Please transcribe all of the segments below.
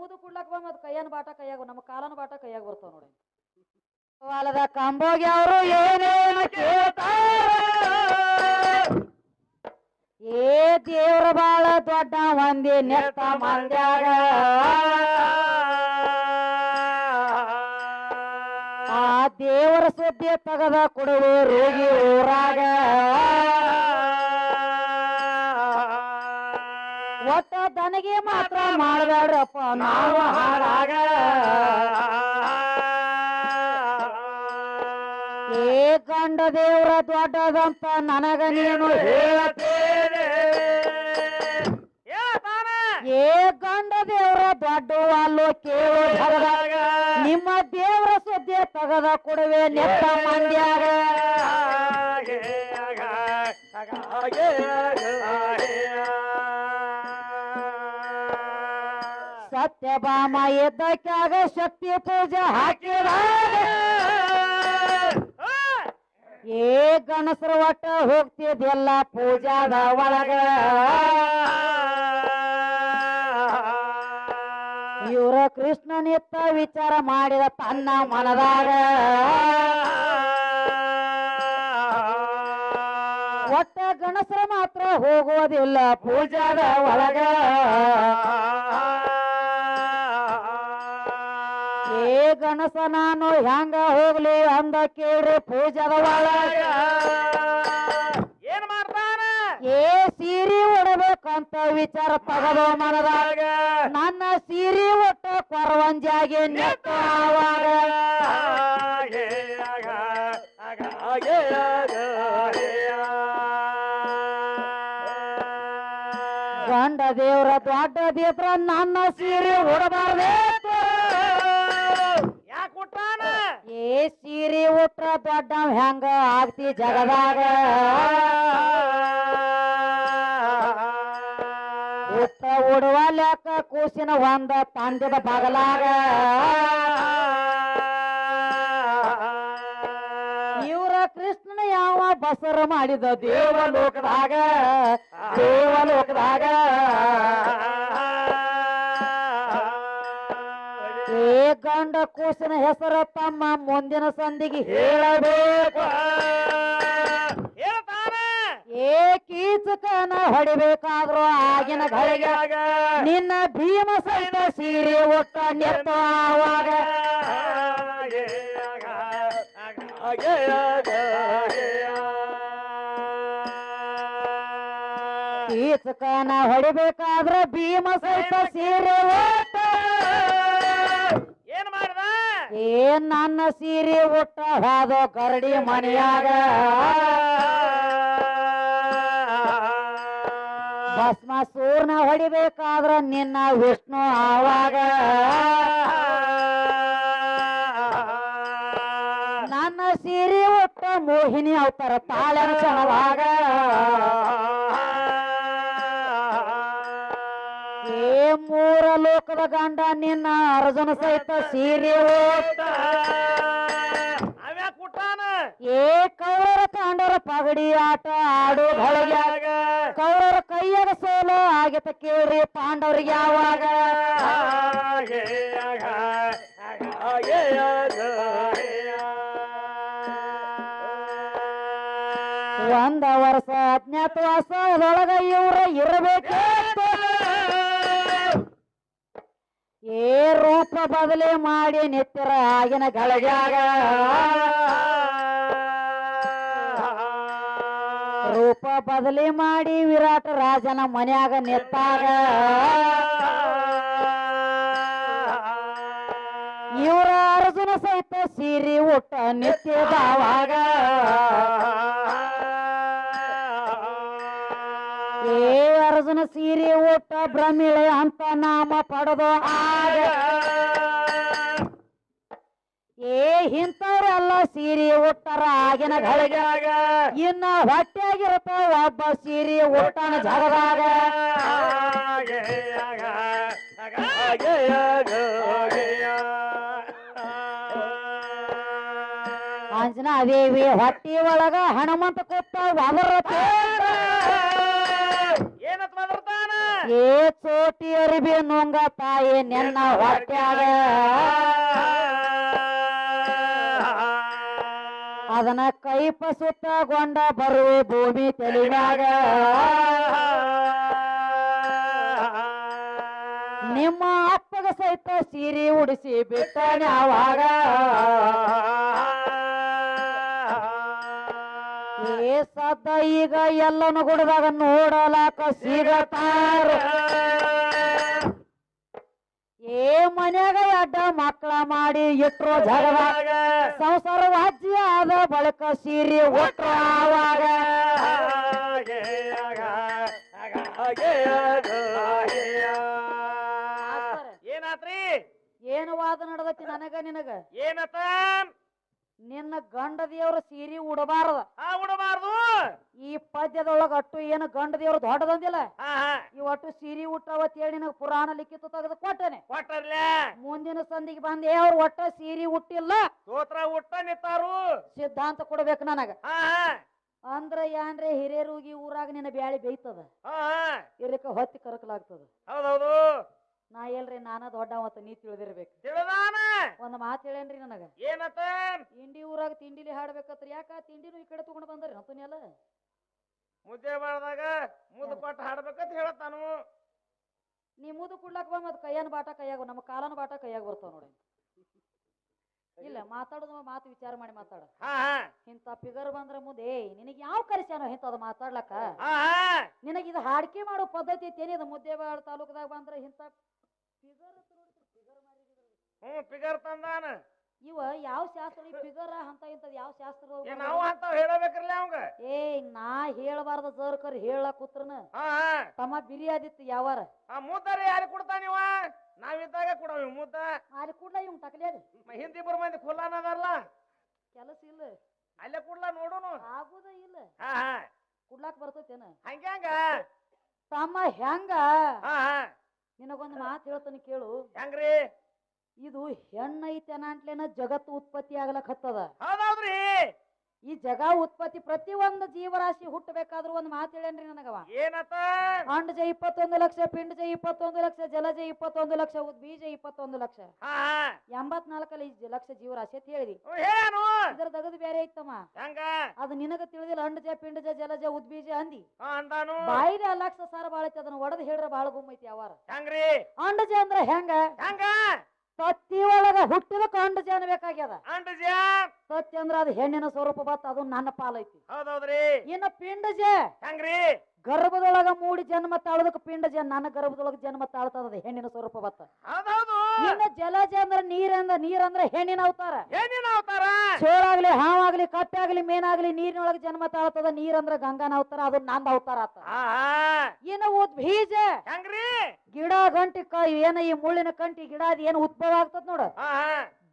ತುಂಬುದು ಕುಡ್ಲಕ್ ಬಂದ್ ಅದು ಕೈಯನ್ ಬಾಟ ಕೈಯಾಗ ನಮ್ಮ ಕಾಲನ ಬಾಟ ಕೈಯಾಗ ಬರ್ತಾವ ನೋಡಿ ಹೊಲದ ಕಾಂಬೋಗಿ ಅವರು ಏನೇನು ಏ ದೇವ್ರ ಬಾಳ ದೊಡ್ಡ ಒಂದೇ ನೆತ್ತ ಮಾಡ್ಯಾಗ ಆ ದೇವರ ಸುದ್ದಿ ತಗದ ಕೊಡುವ ರೋಗಿ ಊರಾಗ. ದನಗೆ ಮಾತ್ರ ಮಾಡಬೇಡ್ರಪ್ಪ ನಾವು. ಹಾಳಾಗ ಏ ಕಂಡ ದೇವ್ರ ದೊಡ್ಡದಂತ ನನಗ ನೀನು ಹೇಳತೇನೆ. ಏ ಗಂಡ ದೇವ್ರ ದೊಡ್ಡ ಅಲ್ಲೋ ಕೇಳು ನಿಮ್ಮ ದೇವ್ರ ಸುದ್ದಿ ತಗದ ಕೊಡುವೆ ನೆತ್ತ ಮಂದ್ಯಾಗ ಸತ್ಯಭಾಮ ಎದ್ದಕ್ಕಾಗ ಶಕ್ತಿ ಪೂಜೆ ಹಾಕಿದ ಏ ಗಣಸರ ಒಟ್ಟ ಹೋಗ್ತಿದ್ಯಲ್ಲ ಪೂಜಾದ ಒಳಗ. ಇವ್ರ ಕೃಷ್ಣನಿತ್ತ ವಿಚಾರ ಮಾಡಿದ ತನ್ನ ಮನದಾಗ. ಒಟ್ಟ ಗಣಸರ ಮಾತ್ರ ಹೋಗೋದಿಲ್ಲ ಪೂಜಾದ ಒಳಗ. ಗಣಸ ನಾನು ಹೆಂಗ ಹೋಗ್ಲಿ ಅಂದ ಕೇಳ್ರಿ ಪೂಜಾದ ಒಳಗ. ಏನ್ ಮಾಡ್ತಾನ? ಏ ಸೀರೆ ಉಡಬೇಕಂತ ವಿಚಾರ ತಗದೋ ಮನದಾಗ. ನನ್ನ ಸೀರೆ ಒಟ್ಟ ಕೊರವಂಜಾಗಿ ಆವಾಗ. ಗಂಡ ದೇವ್ರ ದೊಡ್ಡ ದೇವ್ರ ನನ್ನ ಸೀರೆ ಉಡಬಾರ್ದೇ ಯಾಕೆ ಕೊಟ್ಟಾನ ಸೀರೆ ಉಟ್ರ ದೊಡ್ಡ ಹೆಂಗ ಆಗ್ತಿ ಜಗದಾಗ? ಉತ್ತ ಉಡುವ ಲೆಕ್ಕ ಕೂಸಿನ ಒಂದ ತಂದದ ಬಗಲಾಗ. ಇವರ ಕೃಷ್ಣನ ಯಾವ ಬಸರ ಮಾಡಿದ ದೇವಲೋಕದಾಗ? ದೇವಲೋಕದಾಗ. ಏ ಗಂಡ ಕೂಸಿನ ಹೆಸರು ತಮ್ಮ ಮುಂದಿನ ಸಂದಿಗೆ ಹೇಳಬೇಕು. ಏ ಕೀಚಕನ ಹೊಡಿಬೇಕಾದ್ರು ಆಗಿನ ಘಳಿಗೆ ನಿನ್ನ ಭೀಮ ಸಹಿತ ಸೀರೆ ಒಟ್ಟ ನೆತ್ತ ಆವಾಗ. ಕೀಚಕನ ಹೊಡಿಬೇಕಾದ್ರ ಭೀಮ ಸಹಿತ ಸೀರೆ ಒಟ್ಟ ಏ ನನ್ನ ಸೀರೆ ಒಟ್ಟ ಹಾದೋ ಕರಡಿ ಮನೆಯಾಗ. ಭಸ್ಮ ಸೂರ್ನ ಹೊಡಿಬೇಕಾದ್ರ ನಿನ್ನ ವಿಷ್ಣು ಆವಾಗ. ನನ್ನ ಸೀರೆ ಒಟ್ಟ ಮೋಹಿನಿ ಅವತಾರ ತಾಳೆ ಕ್ಷಣವಾಗ. ಕಾಂಡರ ಆಟ ಆಡು ಘಳಿಗ್ಯಾಗ ಕೌರರ ಕೈಯಾಗ ಸೋಲು ಆಗಿತ ಕೇಳ್ರಿ ಪಾಂಡವರಿಗೆ ಯಾವಾಗ. ಒಂದ ವರ್ಷ ಅಜ್ಞಾತವಾಸದೊಳಗ ಇವ್ರ ಇರಬೇಕು ಏ ರೂಪ ಬದಲಿ ಮಾಡಿ ನಿತ್ಯರ ಆಗಿನ ಗಳಿಗ್ಯಾಗ ರೂಪ ಬದಲಿ ಮಾಡಿ ವಿರಾಟ ರಾಜನ ಮನ್ಯಾಗ ನೆತ್ತಾಗ ಇವರ ಅರ್ಜುನ ಸಹಿತ ಸೀರಿ ಊಟ ನಿತ್ಯದವಾಗ ಏ ಅರ್ಜುನ ಸೀರಿ ಊಟ ಭ್ರಮಿಳೆ ಅಂತ ನಾಮ ಪಡೆದು ಆಗ. ಏ ಇಂಥವ್ರೆಲ್ಲ ಸೀರೆ ಉಟ್ಟಾರ ಆಗಿನ ಘಳಿಗ್ಯಾಗ ಇನ್ನ ಹೊಟ್ಟೆಗಿರತ ಒಬ್ಬ ಸೀರೆ ಉಟ್ಟಾನ ಜಗದಾಗ. ಅಂಜನಾ ದೇವಿ ಹೊಟ್ಟಿ ಒಳಗ ಹನುಮಂತ ಕೊಪ್ಪ ಅದರ ಏ ಚೋಟಿ ಅರಿಬಿ ನುಂಗ ತಾಯಿ ನಿನ್ನ ಹೊಟ್ಯಾಗ. ಅದನ್ನ ಕೈಪ ಸುತ್ತಗೊಂಡ ಬರುವ ಭೂಮಿ ತೆಲಿಮ್ಯಾಗ ನಿಮ್ಮ ಅಪ್ಪಗ ಸಹಿತ ಸೀರೆ ಉಡಿಸಿ ಬಿಟ್ಟನೆ ಅವಾಗ ಏ ಸದ್ದ ಈಗ ಎಲ್ಲನು ಗುಡದಾಗ ನೋಡಲಾಕ ಸಿಗತಾರ ಏ ಮನ್ಯಾಗ ಅಡ್ಡ ಮಕ್ಕಳ ಮಾಡಿ ಇಟ್ರು ಜಗದಾಗ ಸಂಸಾರ ವಾಜ್ಯ ಆದ ಬಳಕ ಸೀರಿ ಒಟ್ರು ಆವಾಗ. ಏನಾತ್ರಿ? ಏನು ವಾದ ನಡೆದತಿ ನನಗ ನಿನಗ? ಏನತ ನಿನ್ನ ಗಂಡ ದೇವ್ರ ಸೀರೆ ಉಡಬಾರದ ಹಾ ಉಡಬಾರ್ದು. ಈ ಪದ್ಯದೊಳಗ ಅಟ್ಟು ಏನು ಗಂಡ ದೇವ್ರ ದೊಡ್ಡದಂದಿಲ್ಲ? ಈ ಒಟ್ಟು ಸೀರೆ ಉಟ್ಟವತ್ ಹೇಳಿ ನಿನಗ ಪುರಾಣ ಲಿಖಿತ ತೆಗೆದು ಕೊಟ್ಟನೆ. ಕೊಟ್ಟರ್ಲ ಮುಂದಿನ ಸಂದಿಗೆ ಬಂದೆ ಅವ್ರು ಒಟ್ಟ ಸೀರಿ ಉಟ್ಟಿಲ್ಲ. ಸೂತ್ರ ಉಟ್ಟ ನಿತ್ತಾರು ಸಿದ್ಧಾಂತ ಕೊಡ್ಬೇಕು ನನಗ. ಅಂದ್ರ ಏನ್ರೆ ಹಿರಿಯರುಗಿ ಊರಾಗ ನಿನ್ನ ಬ್ಯಾಳಿ ಬೇಯ್ತದ? ಇರ್ಲಿಕ್ಕ ಹೊತ್ತಿ ಕರಕಲಾಗ್ತದ? ಹೌದೌದು. ನಾ ಎಲ್ರಿ ನಾನ ದೊಡ್ಡವತ್ತ ನೀ ತಿಳಿದಿರ್ಬೇಕು. ಒಂದ್ ಮಾತು ಹೇಳೇನ್ರಿ ನನಗ. ಏನತ್ತ ಇಂಡಿ ಊರಾಗ ತಿಂಡಿಲಿ ಹಾಡ್ಬೇಕತ್ರಿ ಯಾಕ ತಿಂಡಿನೂ ಈ ಕಡೆ ತಗೊಂಡ್ ಬಂದ್ರಿ ಅಂತನೆಲ್ಲ ಮುದ್ದೆ ಮಾಡ್ದಾಗ ಮುದ್ದು ಕೊಟ್ಟು ಹಾಡ್ಬೇಕಂತ ಹೇಳತ್ತಾನು. ನೀ ಮುದ್ದು ಕುಡ್ಲಕ್ ಬಾ ಮತ್ ಕೈಯನ್ ಬಾಟ ಕೈಯಾಗ ನಮ್ಮ ಕಾಲನ ಬಾಟ ಕೈಯಾಗ ಬರ್ತಾವ ನೋಡಿ ಇಲ್ಲ. ಮಾತಾಡೋದು ಮಾತು ವಿಚಾರ ಮಾಡಿ ಮಾತಾಡ. ಹಾ ಹಾ. ಇಂಥ ಫಿಗರ್ ಬಂದ್ರ ಮುಂದೆ ಏಯ್ ನಿನಗೆ ಯಾವ ಕರೆಸ್ಯಾನೋ ಇಂಥದ್ ಮಾತಾಡ್ಲಕ್ಕ? ಹಾ ಹಾ. ನಿನಗೆ ಇದು ಹಾಡ್ಕೆ ಮಾಡೋ ಪದ್ಧತಿ ಐತಿ ಮುದ್ದೆ ಬಾಳ ತಾಲೂಕದಾಗ ಬಂದ್ರ ಇಂಥ ಫಿಗರ್ ಫಿಗರ್ ಹ್ಞೂ ಫಿಗರ್ ತಂದಾನ. ಇವ ಯಾವ ಶಾಸ್ತ್ರ ಈ ಫಿಗರ್ ಅಂತ ಇಂಥದ್ ಯಾವ ಶಾಸ್ತ್ರ ಏ ನಾವು ಅಂತಾವ್ ಹೇಳಬೇಕ್ರಲ್ಲ ಅವಂಗ? ಏ ನಾ ಹೇಳಬಾರ್ದ ಜರ್ಕರ್ ಹೇಳ ಕೂತ್ರನ. ಹಾ ತಮ್ಮ ಬಿರಿಯಾದಿತ್ತು ಯಾವಾರ. ಆ ಯಾರು ಯಾರಿಗೆ ಕೊಡ್ತಾನಿವ ನಾವಿದ್ದಾಗ ಕೊಡವ ಮೂತ. ಅಲ್ಲಿ ಕೂಡ್ಲ ಇವ್ ತಕಲಿಯಾಗ ಮ- ಬರ್ ಮಂದಿ ಅದಾರಲ್ಲ? ಕೆಲಸ ಇಲ್ಲ. ಅಲ್ಲೇ ಕೊಡ್ಲಾ ನೋಡೋನು? ಆಗುದ ಇಲ್ಲ. ಹಾ ಹಾ. ಕುಡ್ಲಾಕ್ ಬರ್ತೈತೇನ ಹಂಗ್ಯಾಂಗ ತಮ್ಮ ಹೆಂಗ? ಹಾ ಹಾ. ನಿನಗೊಂದು ಮಾತು ಹೇಳ್ತಾನೆ ಕೇಳು. ಹೆಂಗ್ರಿ? ಇದು ಹೆಣ್ಣೈತೆ ಅಂತಲೇನ ಜಗತ್ತು ಉತ್ಪತ್ತಿ ಆಗ್ಲಕ್ ಹತ್ತದ ಹೌದೌದ್ರಿ. ಈ ಜಗ ಉತ್ಪತ್ತಿ ಪ್ರತಿ ಒಂದು ಜೀವರಾಶಿ ಹುಟ್ಟಬೇಕಾದ್ರೂ ಒಂದು ಮಾತು ಹೇಳೇನ್ರಿ ನನಗವ. ಅಂಡ್ ಜೈ ಇಪ್ಪತ್ತೊಂದು ಲಕ್ಷ ಪಿಂಡಜ ಇಪ್ಪತ್ತೊಂದು ಲಕ್ಷ ಜಲಜ ಇಪ್ಪತ್ತೊಂದು ಲಕ್ಷ ಬೀಜ ಇಪ್ಪತ್ತೊಂದು ಲಕ್ಷ. ಎಂಬತ್ನಾಲ್ಕಲ್ಲಿ ಲಕ್ಷ ಜೀವರಾಶಿ ಅಂತ ಹೇಳಿದಿ. ಇದ್ರ ತಗದು ಬೇರೆ ಇತ್ತಮ್ಮ ಅದು ನಿನಗ ತಿಳಿದಿಲ್ಲ ಅಂಡಜ ಪಿಂಡಜ ಜಲಜ ಉದ್ಬೀಜ ಅಂದಿ. ಬಾಯಿಲೆ ಅಲಕ್ಷ ಸಾರ ಬಾಳ ಐತಿ ಅದನ್ನ ಒಡದ್ ಹೇಳ್ರ ಬಾಳ ಗುಮ್ಮೈತಿ ಅವಾರ ಅಂಡ್ ಅಂಡಜ ಅಂದ್ರ ಹೆಂಗ? ಹೆಂಗ? ತತ್ತಿ ಒಳಗ ಹುಟ್ಟಿದ ಅಂಡಜ ಅನ್ಬೇಕಾಗ್ಯದ ಅಂಟಜ ತತ್ತಿ ಅಂದ್ರ ಅದು ಹೆಣ್ಣಿನ ಸ್ವರೂಪ ಬತ್ತ ಅದು ನನ್ನ ಪಾಲೈತಿ. ಹೌದೌದ್ರಿ. ಇನ್ನ ಪಿಂಡಜ? ಹೆಂಗ್ರಿ? ಗರ್ಭದೊಳಗ ಮೂಡಿ ಜನ್ಮ ತಾಳದಕ್ಕೆ ಪಿಂಡಜ ನನ್ನ ಗರ್ಭದೊಳಗ ಜನ್ಮ ತಾಳ್ತದ ಹೆಣ್ಣಿನ ಸ್ವರೂಪ ಬತ್ತ ಹೌದೌದು. ಇನ್ನ ಜಲಜ ಅಂದ್ರ ನೀರಂದ್ರ ನೀರಂದ್ರ ಹೆಣ್ಣಿನ ಅವತಾರ. ಹೆಣ್ಣಿನ ಅವತಾರ? ಚೋರಾಗ್ಲಿ ಹಾವಾಗ್ಲಿ ಕಪ್ಪಾಗ್ಲಿ ಮೇನಾಗ್ಲಿ ನೀರಿನೊಳಗೆ ಜನ್ಮ ತಾಳ್ತದ ನೀರಂದ್ರ ಗಂಗಾನ ಅವತಾರ ಅದು ನಂದ ಅವತಾರ ಆತ. ಹಾ ಇನ್ನ ಉದ್ಬೀಜ ಹೆಂಗ್ರಿ? ಗಿಡ ಗಂಟಿ ಕ ಏನ ಈ ಮುಳ್ಳಿನ ಕಂಟಿ ಗಿಡ ಅದ್ ಏನ್ ಉದ್ಭವ ಆಗ್ತದ ನೋಡ.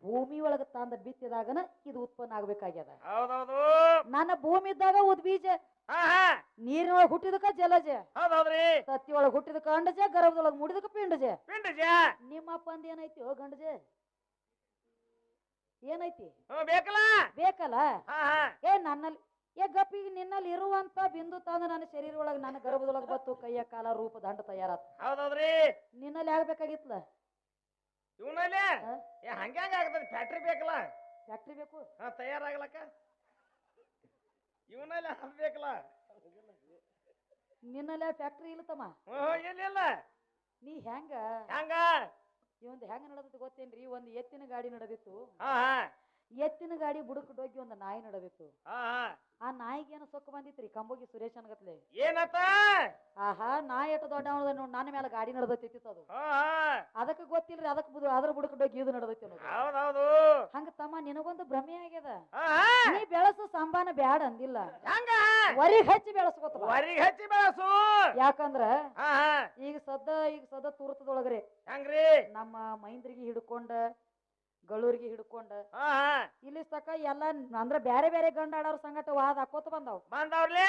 ಭೂಮಿ ಒಳಗ ತಂದ ಬಿತ್ತಿದಾಗನ ಇದು ಉತ್ಪನ್ನ ಆಗ್ಬೇಕಾಗ್ಯದ. ಹೌದೌದು. ನನ್ನ ಭೂಮಿ ಇದ್ದಾಗ ಉದ್ಬೀಜ ಹಾ ಹಾ. ನೀರಿನೊಳಗ ಹುಟ್ಟಿದಕ ಜಲಜ ಹೌದೌದ್ರಿ. ತತ್ತಿ ಒಳಗ ಹುಟ್ಟಿದಕ ಅಂಡಜ ಗರ್ಭದೊಳಗ ಮುಡಿದಕ ಪಿಂಡಜ. ಪಿಂಡಜ. ನಿಮ್ಮ ಅಪ್ಪ ಅಂದ ಏನೈತಿ ಓ ಗಂಡಜ? ಏನೈತಿ? ಬೇಕಲ್ಲ? ಬೇಕಲ್ಲ? ಏ ನನ್ನಲ್ಲಿ ಏ ಗಪ್ಪಿ ನಿನ್ನಲ್ಲಿ ಇರುವಂತ ಬಿಂದು ತಂದ ನನ್ನ ಶರೀರ ಒಳಗ ನನ್ನ ಗರ್ಭದೊಳಗ ಬತ್ತು ಕೈಯ ಕಾಲ ರೂಪ ದಂಡ ತಯಾರಾತ. ಹೌದೌದ್ರಿ. ನಿನ್ನಲ್ಲಿ ಆಗ್ಬೇಕಾಗಿತ್ಲ ಇವನಲ್ಲಿ? ಏ ಹಂಗ್ಯಾಂಗ ಆಗ್ತದೆ? ಫ್ಯಾಕ್ಟ್ರಿ ಬೇಕಲ್ಲ? ಫ್ಯಾಕ್ಟ್ರಿ ಬೇಕು? ಹಾ ತಯಾರಾಗ್ಲಕ್ಕ? ಇವನಲ್ಲಿ ಬೇಕಲ್ಲ? ನಿನ್ನಲ್ಲೇ ಫ್ಯಾಕ್ಟ್ರಿ ಇಲ್ಲ ತಮ್ಮ. ಹ್ಞೂ ಇಲ್ಲ? ನೀ ಹೆಂಗ ಹೆಂಗ ಇವಂದು ಹೆಂಗ ನಡೆದಿತ್ತು ಗೊತ್ತೇನ್ರಿ? ಒಂದು ಎತ್ತಿನ ಗಾಡಿ ನಡೆದಿತ್ತು ಹಾ ಹಾ. ಎತ್ತಿನ ಗಾಡಿ ಬುಡಕ್ ಹೋಗಿ ಒಂದು ನಾಯಿ ನಡೆದಿತ್ತು. ಆ ನಾಯಿಗೆ ಏನೋ ಸೊಕ್ಕ ಬಂದಿತ್ರಿ ಕಂಬೋಗಿ ಸುರೇಶ್ ಅನ್ಗತ್ಲೆ ಏನತ್ತ ಆಹಾ ನಾಯಿ ಎಟ್ಟ ದೊಡ್ಡ ನೋಡ್ ನನ್ನ ಮೇಲೆ ಗಾಡಿ ನಡೆದೈತಿ ಅದು. ಅದಕ್ಕೆ ಗೊತ್ತಿಲ್ರಿ ಅದಕ್ಕೆ ಬುದು ಅದ್ರ ಬುಡಕ್ ಡೋಗಿ ಇದು ನಡೆದೈತಿ ಹೌದೌದು. ಹಂಗ ತಮ್ಮ ನಿನಗೊಂದು ಭ್ರಮೆ ಆಗ್ಯದ? ನೀ ಬೆಳಸು ಸಂಬಾನ ಬ್ಯಾಡ ಅಂದಿಲ್ಲ. ಹಂಗ? ವರಿಗ್ ಹಚ್ಚಿ ಬೆಳಸ್ಕೊತ ವರಿ ವರಿಗೆ ಹಚ್ಚಿ ಬೆಳಸು. ಯಾಕಂದ್ರ ಈಗ ಸದ್ದ ಈಗ ಸದ್ದ ತೂರ್ತದೊಳಗ್ರಿ. ಹೆಂಗ್ರಿ? ನಮ್ಮ ಮೈಂದ್ರಿಗೆ ಹಿಡ್ಕೊಂಡ ಗಳೂರಿಗೆ ಹಿಡ್ಕೊಂಡ. ಇಲ್ಲಿ ತಕ ಎಲ್ಲ ಅಂದ್ರ ಬ್ಯಾರೆ ಬ್ಯಾರೆ ಗಂಡ ಹಾಡೋರ್ ಸಂಗಟ ವಾದ ಹಾಕೋತ ಬಂದಾವ್. ಬಂದವ್ರಲೇ?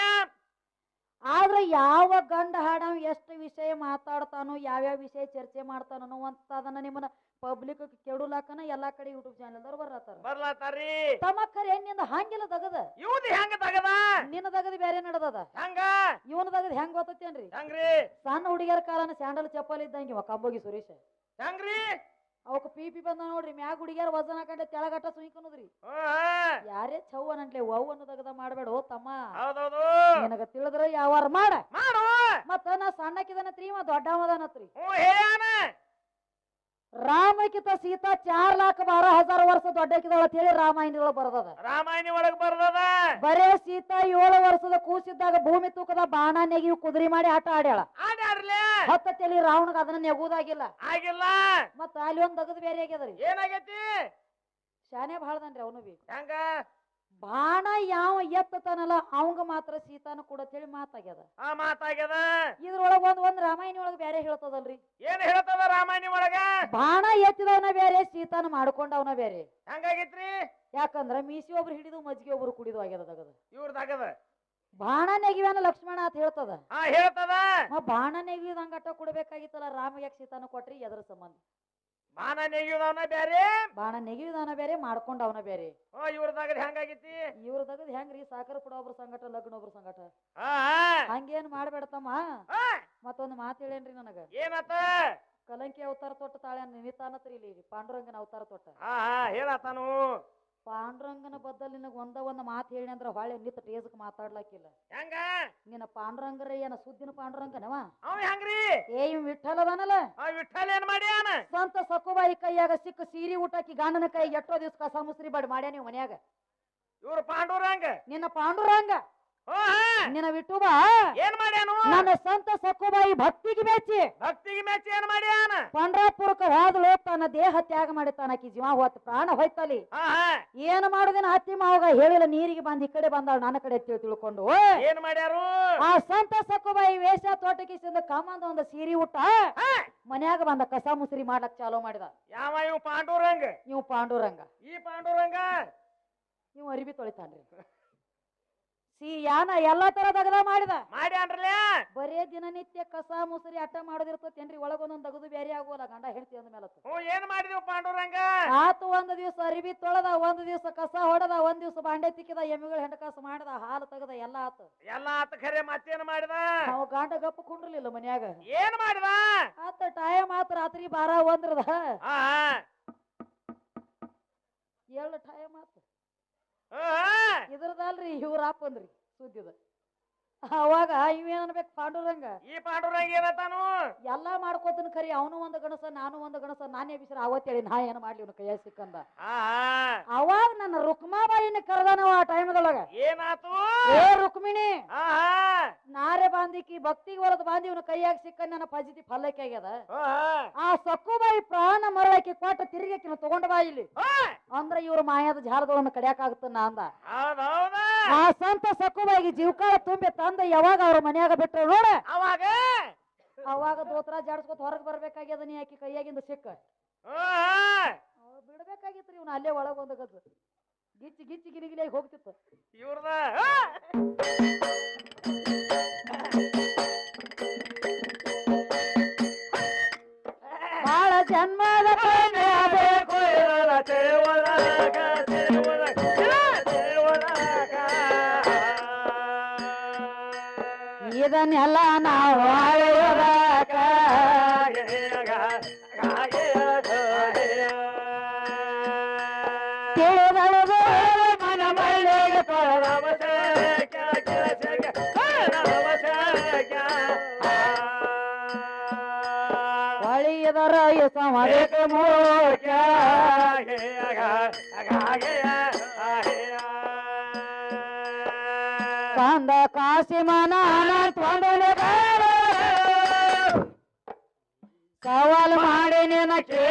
ಆದ್ರೆ ಯಾವ ಗಂಡ ಹಾಡ ಎಷ್ಟು ವಿಷಯ ಮಾತಾಡ್ತಾನೋ ಯಾವ್ಯಾವ ವಿಷಯ ಚರ್ಚೆ ಮಾಡ್ತಾನೋ ಅದನ್ನ ನಿಮ್ಮನ್ನ ಪಬ್ಲಿಕ್ ಕೆಡುಲಾಕನ ಎಲ್ಲಾ ಕಡೆ ಯೂಟ್ಯೂಬ್ ಚಾನಲ್ದವ್ರು ಬರ್ಲತ್ತಾರ ಬರ್ಲಾತಾರಿ ತಮ್ಮ ಕರೆ ನಿಂದ ಹಂಗಿಲ್ಲ ತಗದ ಇವನ್ ಹೆಂಗ ತಗದ ನಿನ್ನ ತಗದ ಬೇರೆ ನಡೆದದ? ಹೆಂಗ? ಇವನ ದಗದ ಹೆಂಗ್ ಗೊತ್ತೇನ್ರಿ ಹೆಂಗ್ರಿ? ಸಣ್ಣ ಹುಡುಗಿಯರ ಕಾಲನ ಸ್ಯಾಂಡಲ್ ಚಪ್ಪಲ್ ಇದ್ದಂಗೆ ಕಬ್ಬಗಿ ಸುರೇಶ. ಹೆಂಗ್ರಿ? ಅವಕ್ ಪಿ ಪಿ ಬಂದ ನೋಡ್ರಿ ಮ್ಯಾಗ ಹುಡುಗಿಯರ ವಜನ ಹಾಕೊಂಡೆ ತೆಳಗಟ್ಟ ಸುಯ್ಕೊನದ್ರಿ. ಯಾರೇ ಚೌ ಅನ್ನಂಟ್ಲೆ ವೌ ಅನ್ನೋದಗದ ದಗದ ಮಾಡ್ಬೇಡ ಓ ತಮ್ಮ. ನನಗ ನಿನಗ ತಿಳಿದ್ರ ಯಾವಾರ ಮಾಡ. ಮಾಡು. ಮತ್ತ ನಾ ಸಣ್ಣಕ್ಕಿದನತ್ರಿ ಮತ್ತ ದೊಡ್ಡವದನತ್ರಿ ರಾಮಕಿತ ಸೀತಾ ಚಾರ್ ಲಾಖ ಬಾರ ಹಜಾರ್ ವರ್ಷ ದೊಡ್ಡಕ್ಕಿದಾಳ ಅಂತ ರಾಮಾಯಣ ರಾಮಾಯಣದೊಳಗ ಬರದದ. ರಾಮಾಯಣ ಒಳಗ ಬರ್ದದ. ಬರೇ ಸೀತಾ ಏಳು ವರ್ಷದ ಕೂಸಿದ್ದಾಗ ಭೂಮಿ ತೂಕದ ಬಾಣ ನೆಗಿ ಕುದುರಿ ಮಾಡಿ ಆಟ ಆಡ್ಯಾಳ. ಆಡ್ಯಾರ್ಲೆ ಹತ್ತ ತಲಿ ರಾವಣಗ ಅದನ್ನ ನೆಗುದಾಗಿಲ್ಲ. ಆಗಿಲ್ಲ. ಮತ್ತ ಅಲ್ಲಿ ಒಂದ್ ದಗದ್ ಬೇರೆ ಆಗ್ಯದ್ರಿ. ಏನಾಗೈತಿ? ಶಾನೆ ಭಾಳದನ್ರಿ ಅವನು ಬಿ. ಹೆಂಗ? ಬಾಣ ಯಾವ ಎತ್ತತಾನಲ್ಲ ಅವಂಗ ಮಾತ್ರ ಸೀತಾನ ಕೂಡ ಹೇಳಿ ಮಾತಾಗ್ಯದ. ಆ ಮಾತಾಗ್ಯದ? ಇದ್ರೊಳಗ ಒಂದ್ ಒಂದ್ ರಾಮಾಯಣ ಒಳಗ ಬೇರೆ ಹೇಳ್ತದಲ್ರಿ. ಏನ್ ಹೇಳ್ತದ ರಾಮಾಯಣ ಒಳಗ? ಬಾಣ ಎತ್ತಿದವನ ಬೇರೆ ಸೀತಾನ ಮಾಡ್ಕೊಂಡವನ ಬೇರೆ ಹಂಗಾಗಿತ್ರಿ? ಯಾಕಂದ್ರ ಮೀಸಿ ಒಬ್ರು ಹಿಡಿದು ಮಜ್ಜಿಗೆ ಒಬ್ರು ಕುಡಿದು ಆಗ್ಯದ ದಗದ. ಇವ್ರದಾಗದ ಬಾಣ ನೆಗಿವನ ಲಕ್ಷ್ಮಣ ಅಂತ ಹೇಳ್ತದ? ಹಾ ಹೇಳ್ತದ. ಬಾಣ ನೆಗಿದಂಗಟ್ಟ ಕೊಡ್ಬೇಕಾಗಿತ್ತಲ್ಲ ರಾಮ ಯಾಕೆ ಸೀತಾನ ಕೊಟ್ರಿ ಎದ್ರ ಸಂಬಂಧ. ಬಾಣ ನೆಗಿಯುದವನ ಬೇರೆ ಬಾಣ ನೆಗಿಯುದವನ ಬೇರೆ ಮಾಡ್ಕೊಂಡವನ ಬೇರೆ ಹ್ಞೂ ಇವ್ರದಾಗದ ಹೆಂಗಾಗೈತಿ? ಇವ್ರ ದಗದ್ ಹೆಂಗ್ರಿ? ಸಾಕರ್ ಪುಡ ಒಬ್ರ ಸಂಗಟ ಲಗ್ನ ಒಬ್ರ ಹಾ. ಹಂಗೇನ್ ಮಾಡ್ಬೇಡತಮ್ಮ ತಮ್ಮ ಮತ್ತೊಂದ್ ಮಾತು ಹೇಳೇನ್ರಿ ನನಗ. ಏನತ್ತ ಕಲಂಕಿ ಅವತಾರ ತೊಟ್ಟ ತಾಳೆ ನಿನಿತಾನತ್ರಿ ಇಲ್ಲಿ ಪಾಂಡುರಂಗನ ಅವತಾರ ತೊಟ್ಟ. ಹಾ ಹೇಳತ್ತಾನು. ಪಾಂಡುರಂಗನ ಬದಲ್ ನಿನಗ್ ಒಂದ ಒಂದ್ ಮಾತು ಹೇಳಿ ಅಂದ್ರ ಹೊಳೆ ನಿಂತ ಟೇಜಕ್ ಮಾತಾಡ್ಲಕ್ಕಿಲ್ಲ ಹೆಂಗ? ನಿನ್ನ ಪಾಂಡುರಂಗರ ಏನ ಸುದ್ದಿನ ಪಾಂಡುರಂಗನವ? ಅವ ಹೆಂಗ್ರಿ? ಏ ಇವ್ ವಿಠಲದನಲ್ಲ ಆ ವಿಠಲ್ ಏನ್ ಮಾಡ್ಯಾನ? ಸ್ವಂತ ಸಕುಬಾಯಿ ಕೈಯಾಗ ಸಿಕ್ಕ ಸೀರಿ ಊಟಕ್ಕೆ ಗಂಡನ ಕೈ ಎಟ್ಟೋ ದಿವಸ ಕಸ ಮುಸ್ರಿ ಬಾಡಿ ಮಾಡ್ಯಾ ನೀವು ಮನ್ಯಾಗ. ಇವ್ರ ಪಾಂಡುರಂಗ. ನಿನ್ನ ಪಾಂಡುರಂಗ. ನಿನ್ನ ವಿಠುಬಾ ಏನ್ ಮಾಡ್ಯಾನು? ನನ್ನ ಸಂತ ಸಕ್ಕುಬಾಯಿ ಭಕ್ತಿಗೆ ಮೆಚ್ಚಿ ಭಕ್ತಿಗೆ ಮೆಚ್ಚಿ ಏನ್ ಮಾಡ್ಯಾನ? ಪಂಡ್ರಾಪುರಕ್ಕೆ ಹೋದ್ಲು ತನ್ನ ದೇಹ ತ್ಯಾಗ ಮಾಡಿ ತನಕಿ ಜೀವ. ಹೋತ್ ಪ್ರಾಣ ಹೋಯ್ತಲಿ ಏನು ಮಾಡುದಿನ ಅತ್ತಿ ಮಾವಗ? ಹೇಳಿಲ್ಲ ನೀರಿಗೆ ಬಂದ್ ಈ ಕಡೆ ಬಂದಾಳ ನನ್ನ ಕಡೆ ತಿಳ್ ತಿಳ್ಕೊಂಡು. ಏನ್ ಮಾಡ್ಯಾರು? ಆ ಸಂತ ಸಕ್ಕುಬಾಯಿ ವೇಷ ತೋಟಕಿಸಿದ ಕಮಂದ ಒಂದು ಸೀರಿ ಊಟ. ಮನ್ಯಾಗ ಬಂದ ಕಸ ಮುಸ್ರಿ ಮಾಡ್ಲಕ್ ಚಾಲೋ ಮಾಡಿದ. ಯಾವ ಇವ್ ಪಾಂಡುರಂಗ? ಇವ್ ಪಾಂಡುರಂಗ. ಈ ಪಾಂಡುರಂಗ? ಇವ್ ಅರಿಬಿ ತೊಳಿತಾನ್ರಿ. ಸಿ ಯಾನ ಎಲ್ಲಾ ತರ ದಗದ ಮಾಡಿದ? ಮಾಡ್ಯಾನ್ರಲ್ಲ ಬರೇ ದಿನನಿತ್ಯ ಕಸ ಮುಸರಿ ಅಟ್ಟ ಮಾಡೋದಿರ್ತೇನ್ರಿ ಒಳಗೊಂದೊಂದ್ ದಗದು ಬೇರೆ ಆಗೋಲ್ಲ ಗಂಡ ಹೆಂಡತಿ ಅಂದ ಮೇಲೆ ಹ್ಞೂ ಏನ್ ಮಾಡಿದ್ವಿ ಪಾಂಡುರಂಗ ಆತು ಒಂದ್ ದಿವಸ ಅರಿಬಿ ತೊಳೆದ ಒಂದ್ ದಿವಸ ಕಸ ಹೊಡೆದ ಒಂದ್ ದಿವಸ ಬಾಂಡೆ ತಿಕ್ಕಿದ ಎಮ್ಮಿಗಳು ಹೆಂಡಕಾಸ ಮಾಡಿದ ಹಾಲು ತೆಗದ ಎಲ್ಲ ಆತು. ಎಲ್ಲ ಆತ ಖರೆ ಮತ್ತೇನ್ ಮಾಡಿದ? ನಾವು ಗಂಡ ಗಪ್ಪ ಕುಂಡ್ರಲಿಲ್ಲ ಮನ್ಯಾಗ. ಏನ್ ಮಾಡಿದ? ಆತ ಟೈಮ್ ಆತ ರಾತ್ರಿ ಬಾರ ಒಂದ್ರದ. ಆ ಏಳು ಟೈಮ್ ಆತ. ಇದ್ರದಲ್ರಿ ಇವ್ರ ಅಪ್ಪಂದ್ರಿ ಸುದ್ದಿದ. ಅವಾಗ ಇವೇನ್ ಅನ್ಬೇಕು ಪಾಂಡುರಂಗ? ಈ ಪಾಂಡುರಂಗ ಏನತಾನು? ಎಲ್ಲಾ ಮಾಡ್ಕೋತನ ಕರಿ ಅವನು ಒಂದು ಗಣಸ ನಾನು ಒಂದು ಗಣಸ ನಾನೇ ಬಿಸಿರ ಅವತ್ತೇಳಿ ನಾ ಏನ್ ಮಾಡ್ಲಿ ಇವ್ನ ಕೈಯ ಸಿಕ್ಕಂದ. ಅವಾಗ ನನ್ನ ರುಕ್ಮಾಬಾಯಿನ ಕರೆದನವ ಆ ಟೈಮದೊಳಗ. ಏನಾತು? ಏ ರುಕ್ಮಿಣಿ ನಾರೆ ಬಾಂದಿಕಿ ಭಕ್ತಿಗೆ ಹೊರದ್ ಬಾಂದಿ ಇವನು ಕೈಯಾಗ ಸಿಕ್ಕ ನನ್ನ ಪಜಿತಿ ಫಲಕ್ಕೆ ಆಗ್ಯದ. ಆ ಸಕ್ಕುಬಾಯಿ ಪ್ರಾಣ ಮರಳಕ್ಕೆ ಕೊಟ್ಟ ತಿರುಗಕ್ಕಿನ ತಗೊಂಡ ಬಾ ಇಲ್ಲಿ. ಅಂದ್ರ ಇವ್ರ ಮಾಯದ ಜಾರದೊಳನ್ನ ಕಡಿಯಾಕ ನಾ ಅಂದ. ಆ ಸಂತ ಸಕ್ಕುಬಾಯಿಗೆ ಜೀವಕಾಲ ತುಂಬಿ ತಂದ ಯಾವಾಗ ಅವ್ರ ಮನ್ಯಾಗ ಬಿಟ್ರು ನೋಡ. ಅವಾಗ? ಅವಾಗ ದೋತ್ರ ಜಾಡ್ಸ್ಕೊತ ಹೊರಗ್ ಬರ್ಬೇಕಾಗ್ಯದ ನೀ ಆಕಿ ಕೈಯಾಗಿಂದ ಸಿಕ್ಕ. ಬಿಡ್ಬೇಕಾಗಿತ್ರಿ ಇವ್ನ ಅಲ್ಲೇ ಒಳಗ್ ಒಂದ ಗದ್ದು. ಗಿಚ್ಚಿ ಗಿಚ್ಚಿ ಗಿಲಿಗಿಲಿಯಾಗಿ ಹೋಗ್ತಿತ್ತು. ಇವ್ರದ. ಬಾಳ ಜನ್ಮದ ಬೇಕು. ಇದನ್ನೆಲ್ಲ ನಾವು ಕಂದ ಕಾಸಿ ಮನ ಅನಂತವಂದನೆ ಬೇಡ. ಸವಾಲ್ ಮಾಡಿ ನಿನಕ್ಕೆ